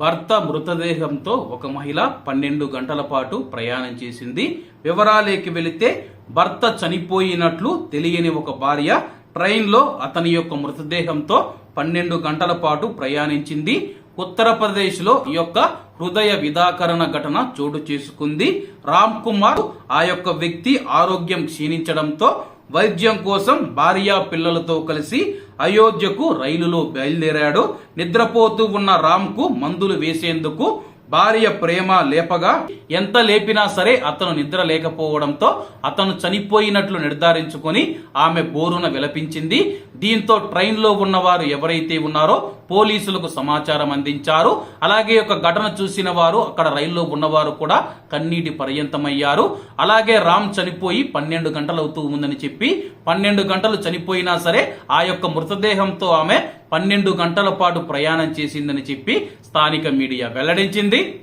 భర్త మృతదేహంతో ఒక మహిళ పన్నెండు గంటల పాటు ప్రయాణం చేసింది. వివరాలేకి వెళితే భర్త చనిపోయినట్లు తెలియని ఒక భార్య ట్రైన్లో అతని యొక్క మృతదేహంతో పన్నెండు గంటల పాటు ప్రయాణించింది. ఉత్తరప్రదేశ్లో ఈ యొక్క హృదయ విదాకరణ ఘటన చోటు చేసుకుంది. రామ్ కుమార్ ఆ యొక్క వ్యక్తి ఆరోగ్యం క్షీణించడంతో వైద్యం కోసం భార్య పిల్లలతో కలిసి అయోధ్యకు రైలులో బయలుదేరాడు. నిద్రపోతూ ఉన్న రామ్కు మందులు వేసేందుకు భార్య ప్రేమ లేపగా ఎంత లేపినా సరే అతను నిద్ర లేకపోవడంతో అతను చనిపోయినట్లు నిర్ధారించుకొని ఆమె బోరున విలపించింది. దీంతో ట్రైన్లో ఉన్నవారు ఎవరైతే ఉన్నారో పోలీసులకు సమాచారం అందించారు. అలాగే ఒక ఘటన చూసిన వారు అక్కడ రైల్లో ఉన్నవారు కూడా కన్నీటి పర్యంతమయ్యారు. అలాగే రామ్ చనిపోయి పన్నెండు గంటలు అవుతూ ఉందని చెప్పి పన్నెండు గంటలు చనిపోయినా సరే ఆ యొక్క మృతదేహంతో ఆమె పన్నెండు గంటల పాటు ప్రయాణం చేసిందని చెప్పి స్థానిక మీడియా వెల్లడించింది.